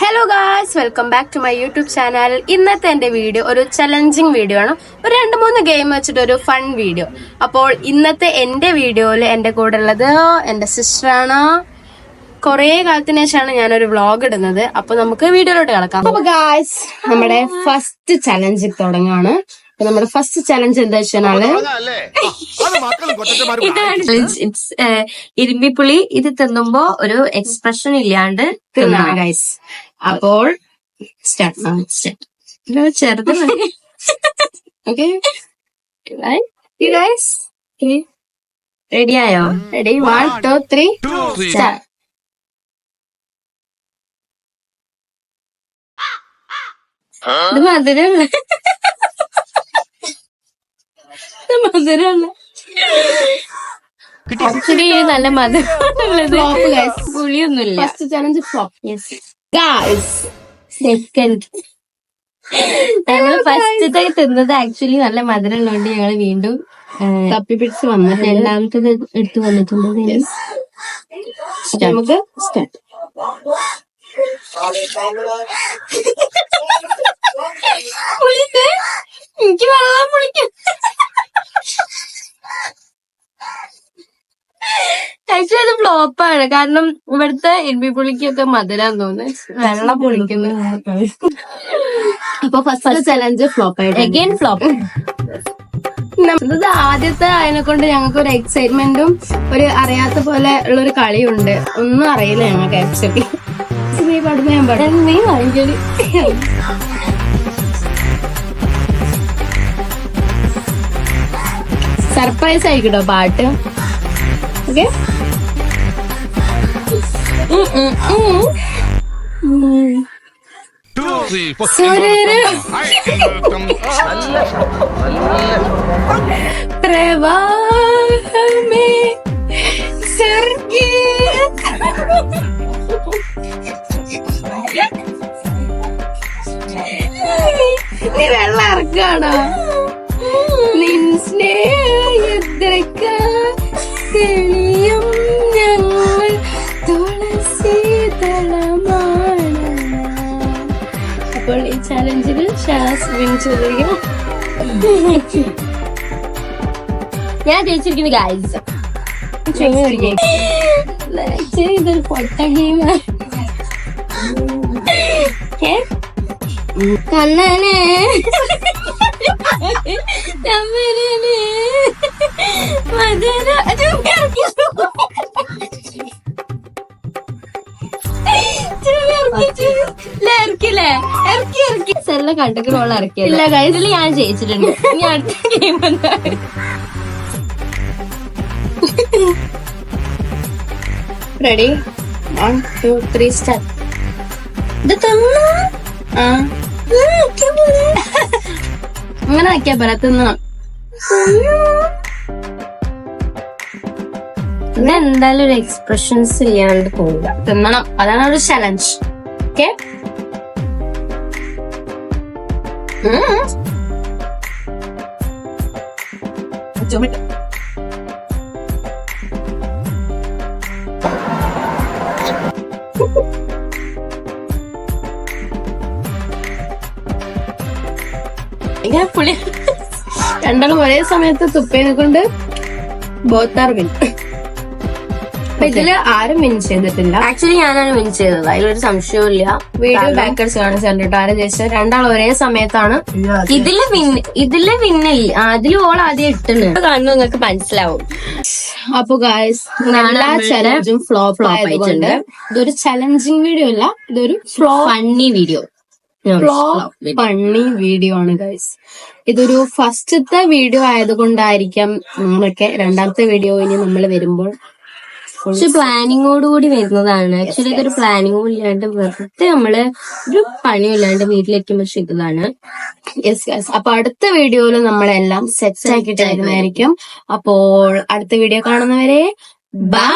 Hello guys welcome back to my YouTube channel ഇന്നത്തെ എന്റെ video ഒരു ചലഞ്ചിങ് വീഡിയോ ആണ്. ഒരു രണ്ട് മൂന്ന് ഗെയിം വെച്ചിട്ട് ഒരു ഫൺ വീഡിയോ അപ്പോൾ ഇന്നത്തെ എന്റെ വീഡിയോയിൽ എന്റെ കൂടെ ഉള്ളത് എന്റെ സിസ്റ്ററാണ് കുറേ കാലത്തിന് ശേഷമാണ് ഞാനൊരു വ്ളോഗ് ഇടുന്നത്. അപ്പൊ നമുക്ക് വീഡിയോയിലോട്ട് കിടക്കാം. അപ്പൊ ഗായ്സ് നമ്മുടെ ഫസ്റ്റ് ചലഞ്ച് തുടങ്ങുകയാണ് അപ്പൊ നമ്മുടെ ഫസ്റ്റ് ചലഞ്ച് എന്താ വെച്ചാൽ ഇതാണ് ഇറ്റ്സ് ഇരുമ്പിപ്പുളി ഇത് തിന്നുമ്പോ ഒരു എക്സ്പ്രഷൻ ഇല്ലാണ്ട് തിന്നാണ് ഗൈസ് അപ്പോൾ സ്റ്റാർട്ട് ചെറുത് റെഡി ഓക്കെ ഗൈസ് റെഡിയായോ ready one two three start ഇത് മധുരല്ല ആക്ച്വലി നല്ല മധുരമുള്ളത്. പുളിയൊന്നുമില്ല. First challenge flop guys second ഞങ്ങൾ ഫസ്റ്റത്തെ തിന്നത് ആക്ച്വലി നല്ല മധുരമുള്ളതുകൊണ്ട് ഞങ്ങൾ വീണ്ടും തപ്പി പിടിച്ച് വന്നിട്ടുണ്ട്. രണ്ടാമത്തത് എടുത്തു വന്നിട്ടുണ്ട്. നമുക്ക് സ്റ്റാർട്ട് എനിക്ക് വെള്ളം കുളിക്കും ആക്ച്വലി അത് ഫ്ലോപ്പാണ് കാരണം ഇവിടുത്തെ ഇരുമ്പിപ്പുളിക്കൊക്കെ മധുരം തോന്നുന്നു. വെള്ളം പൊളിക്കുന്നു അപ്പൊ first challenge flop again flop ഇത് ആദ്യത്തെ അതിനെ കൊണ്ട് ഞങ്ങൾക്ക് ഒരു എക്സൈറ്റ്മെന്റും ഒരു അറിയാത്ത പോലെ ഉള്ള ഒരു കളിയുണ്ട്. ഒന്നും അറിയില്ല ഞങ്ങൾക്ക് ആക്ച്വലി നീ പാടുമ്പോ ഞാൻ പാടും. നീ വാങ്ങിക്കൽ സർപ്രൈസ് ആയിക്കട്ടോ പാട്ട്. ഓക്കെ പ്രവാഹമേ സ്വർഗീയ നീ വെള്ളം ഇറക്കാണോ നിൻ സ്നേഹദ്രക്ക ഷാസ് ഞാൻ ജയിച്ചിരിക്കുന്നു ഗൈസ് ഇതൊരു പൊട്ട ഗെയിമാണ് കണ്ണനെ. തമ്പുരാനെ, മധുര ഇറക്കില്ലേ? ഇറക്കി, ഇറക്കി. സെല്ല കണ്ടക്ക് റോൾ guys. ഇതിൽ ഞാൻ ജയിച്ചിട്ടുണ്ട്. ഇനി അടുത്ത ഗെയിം എന്താ? Ready one two three start ഇത് തന്നു അങ്ങനെ ആക്കിയാ പറ തിന്നണം. ഇതെന്തായാലും ഒരു എക്സ്പ്രഷൻസ് ചെയ്യാണ്ട് പോവുക. തിന്നണം. അതാണ് ഒരു ചലഞ്ച് ഓക്കെ ഇങ്ങനെ പുളി രണ്ടാളും ഒരേ സമയത്ത് തുപ്പേനെ കൊണ്ട് ബോത്താർ വിൻ അപ്പൊ ഇതിൽ ആരും വിൻ ചെയ്തിട്ടില്ല. ആക്ച്വലി ഞാനാണ് വിൻ ചെയ്തത്. അതിലൊരു സംശയവും ഇല്ല വീഡിയോ ബാക്കേഴ്സ് കാണിച്ചു കണ്ടിട്ട് ആരും ജയിച്ചത്. രണ്ടാളും ഒരേ സമയത്താണ്. ഇതിൽ വിൻ ഇതിൽ വിന്നില്ല അതിൽ ഓൾ ആദ്യം ഇട്ടുണ്ട് കാണുന്നു നിങ്ങൾക്ക് മനസ്സിലാവും. അപ്പൊ ഗായ്സ് എല്ലാ ചലഞ്ചും ഫ്ലോ ഫ്ലോ ആയിട്ടുണ്ട്. ഇതൊരു ചലഞ്ചിങ് വീഡിയോ അല്ല ഇതൊരു flow funny video flow funny video ആണ് ഗൈസ് ഇതൊരു ഫസ്റ്റത്തെ വീഡിയോ ആയതുകൊണ്ടായിരിക്കാം നമ്മളൊക്കെ രണ്ടാമത്തെ വീഡിയോ ഇനി നമ്മൾ വരുമ്പോൾ പക്ഷെ പ്ലാനിങ്ങോട് കൂടി വരുന്നതാണ് ആക്ച്വലി ഇതൊരു പ്ലാനിങ്ങും ഇല്ലാണ്ട് വെറുതെ നമ്മൾ ഒരു പണിയും ഇല്ലാണ്ട് വീട്ടിലെത്തുമ്പോൾ ചെയ്തതാണ് യെസ് യെസ് അപ്പൊ അടുത്ത വീഡിയോയിൽ നമ്മളെല്ലാം സെറ്റ് ആക്കിയിട്ടായിരുന്നായിരിക്കും. അപ്പോൾ അടുത്ത വീഡിയോ കാണുന്നവരെ ബൈ